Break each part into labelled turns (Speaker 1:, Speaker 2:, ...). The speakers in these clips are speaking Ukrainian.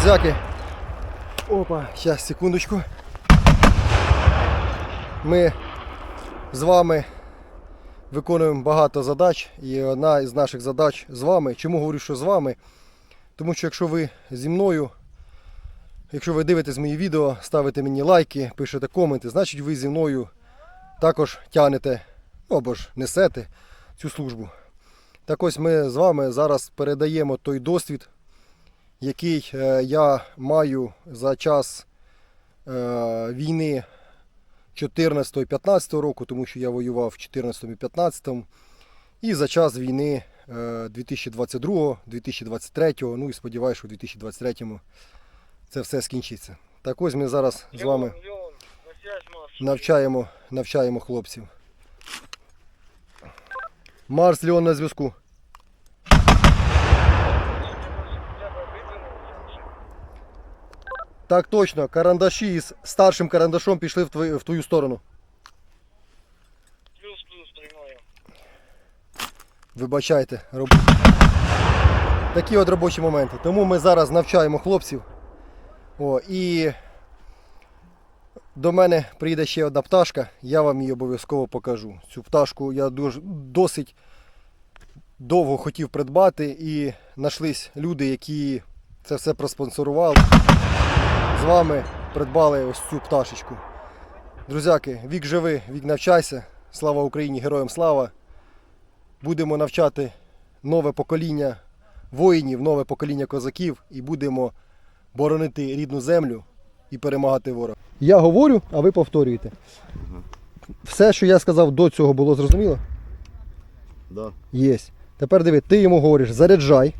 Speaker 1: друзяки. Опа, зараз, секундочку. Ми з вами виконуємо багато задач. І одна із наших задач з вами. Чому говорю, що з вами? Тому що якщо ви зі мною, якщо ви дивитесь мої відео, ставите мені лайки, пишете коменти, значить ви зі мною також тягнете, ну або ж несете цю службу. Так ось ми з вами зараз передаємо той досвід, який е, я маю за час е, війни 14-15 року, тому що я воював в 14-15, і за час війни е, 2022-2023, ну і сподіваюся, що в 2023 це все скінчиться. Так ось ми зараз з вами навчаємо, навчаємо хлопців. Марс Леон на зв'язку. Так точно, карандаші із старшим карандашом пішли в твою, в твою сторону.
Speaker 2: Плюс-плюс прямое.
Speaker 1: Вибачайте, роб... такі от робочі моменти. Тому ми зараз навчаємо хлопців. О, і до мене прийде ще одна пташка, я вам її обов'язково покажу. Цю пташку я дуже, досить довго хотів придбати і знайшлись люди, які це все проспонсорували. З вами придбали ось цю пташечку. Друзяки, вік живи, вік навчайся. Слава Україні, героям слава! будемо навчати нове покоління воїнів, нове покоління козаків і будемо боронити рідну землю і перемагати ворога. Я говорю, а ви повторюєте. Все, що я сказав до цього, було зрозуміло?
Speaker 3: Да.
Speaker 1: Єсть. Тепер диви, ти йому говориш заряджай.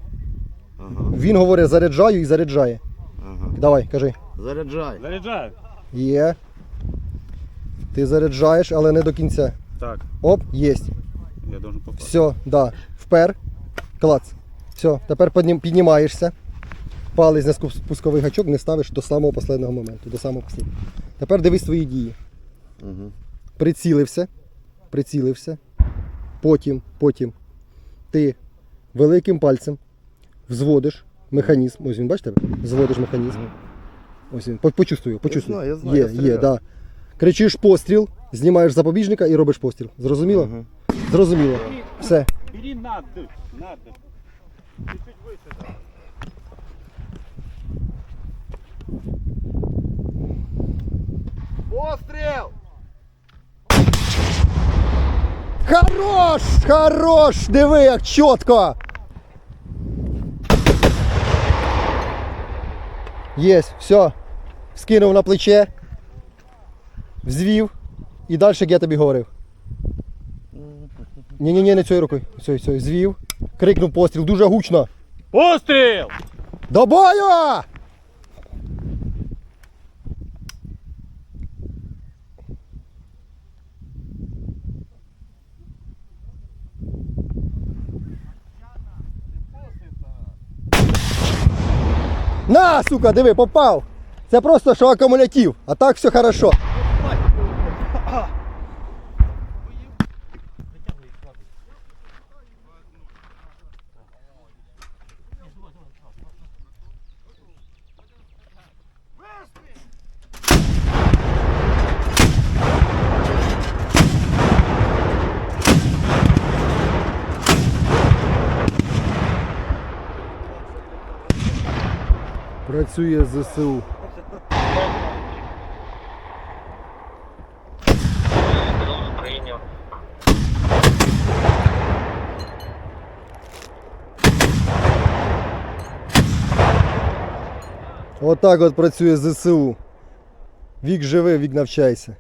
Speaker 3: Ага.
Speaker 1: Він говорить заряджаю і заряджає.
Speaker 3: Ага.
Speaker 1: Давай, кажи.
Speaker 3: Заряджай.
Speaker 4: Заряджаю.
Speaker 1: Є. Ти заряджаєш, але не до кінця.
Speaker 4: Так,
Speaker 1: Оп, єсть.
Speaker 4: я должен попасть.
Speaker 1: Все, да. Впер. Клац. Все, тепер піднім- піднімаєшся. Палець на спуск- спусковий гачок не ставиш до самого останнього моменту, до самого останнього. Тепер дивись свої дії.
Speaker 3: Угу.
Speaker 1: Прицілився. Прицілився. Потім, потім ти великим пальцем взводиш механізм. Ось він, бачите? Зводиш механізм. Ось він. По- Почувствуй, його, почувствуй.
Speaker 3: знаю, я знаю,
Speaker 1: Є,
Speaker 3: я
Speaker 1: є,
Speaker 3: стріляв.
Speaker 1: да. Кричиш постріл, знімаєш запобіжника і робиш постріл. Зрозуміло?
Speaker 3: Ага.
Speaker 1: Зрозуміло. Все.
Speaker 4: Бери надо, надо. Чуть-чуть выше. да.
Speaker 3: Постріл!
Speaker 1: Хорош! Хорош! Диви, як чітко! Єсть, все. Скинув на плече, взвів і далі, як я тобі говорив. Ні-ні-ні, не цією рукою. Все, все, звів, крикнув постріл дуже гучно.
Speaker 4: Пострел!
Speaker 1: До бою! На, сука, диви, попав. Це просто що акумулятив, а так все хорошо. Працює ЗСУ. Отак от працює ЗСУ. Вік живи, вік навчайся.